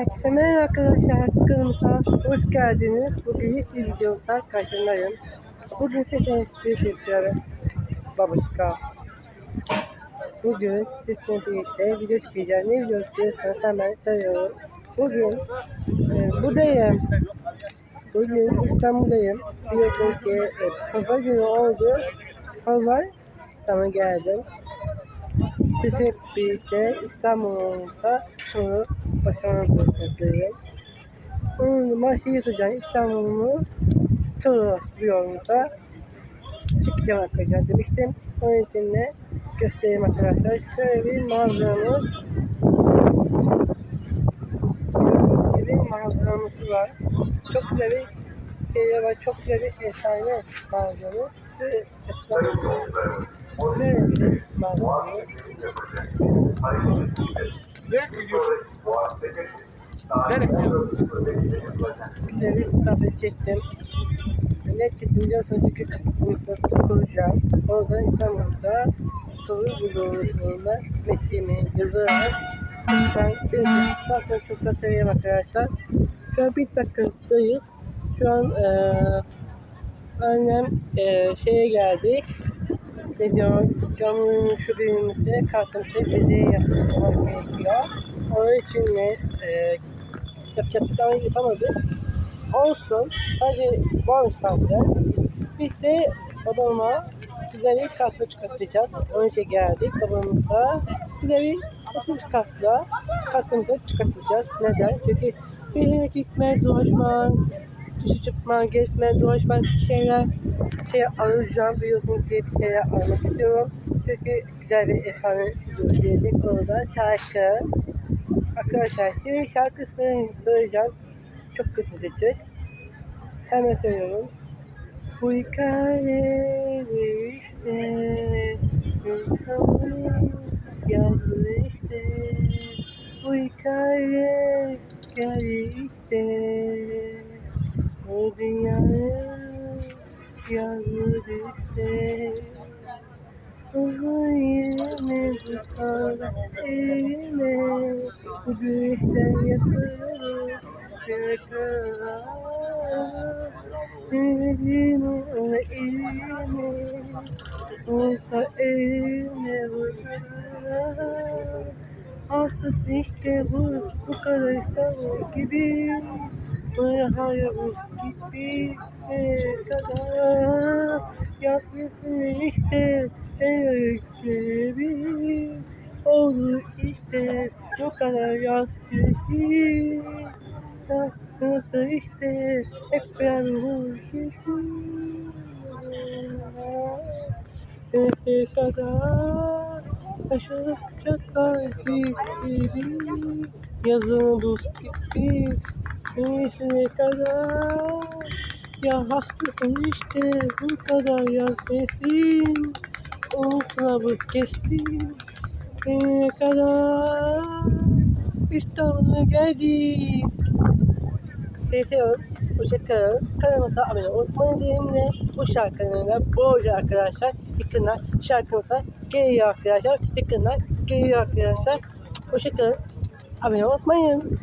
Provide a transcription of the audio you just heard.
Herkese merhaba arkadaşlar. Kanalımıza hoş geldiniz. Bugün ilk bir videomuzda karşınızdayım. Bugün size bir şey yapıyorum. Babuşka. Bugün sizinle birlikte video çekeceğim. Ne video istiyorsanız hemen söylüyorum. Bugün e, buradayım. Bugün İstanbul'dayım. Biliyorsunuz ki e, pazar günü oldu. Pazar İstanbul'a geldim. Siz hep birlikte İstanbul'da bunu başarmak istiyorum. Onun maçı sıcak İstanbul'u turu yolunda çıkacağım arkadaşlar demiştim. Onun için de göstereyim arkadaşlar. Şöyle bir manzaramız bir manzaramız var. Çok güzel bir şey var. Çok güzel bir efsane manzaramız. Ve Böyle bir manzaramız. Ne gidiyorsun? Nereye gidiyorsun? Bir kafe çektim. Ne çektim biliyorsunuz çünkü sınıfta kuracağım. Orada İstanbul'da soru bulduğunda metnimi yazarak lütfen bir bakın çok da seveyim arkadaşlar. Şu an bir dakikadayız. Şu an eee annem eee şeye geldi. Camının şu birimizde kalkıntı bedeyi yapmak gerekiyor. Onun için de eee yapacaktık ama yapamadık. Olsun. Hadi varmış zaten. Biz de babama size bir kartla çıkartacağız. Önce geldik babamıza. Size bir otobüs kartla kartımızı çıkartacağız. Neden? Çünkü bir yere gitme, dolaşmak, dışı çıkma, gezme, dolaşmak bir şeyler şey arayacağım. Biliyorsunuz ki bir şeyler aramak istiyorum. Çünkü güzel bir efsane gelecek orada. Şarkı. Arkadaşlar şimdi şarkı söyle- söyleyeceğim. Çok kısacık. Hemen söylüyorum. Bu hikaye işte insanın yazdığı işte Bu hikaye hikaye işte O dünyaya yazdığı işte Uzayını tutar eline Bu güneşten yapılır Yakala Elini o elini Olsa eline vurur Bu kadar İstanbul gibi Gibi Ne kadar. İşte El gibi Oldu işte Bu kadar yaz gibi Nasıl işte hep beraber oluşuyoruz. Ne kadar aşırı kalbi gibi yazın buz gibi neyse kadar ya hastasın işte bu kadar yaz besin Umutla bu kestim ne kadar İstanbul'a geldik Sizi seviyorum. Hoşçakalın. Kanalımıza abone olmayı diyelimle bu şarkının da bolca arkadaşlar yakınlar şarkımıza geliyor arkadaşlar. Yakınlar geliyor arkadaşlar. Hoşçakalın. Abone olmayın.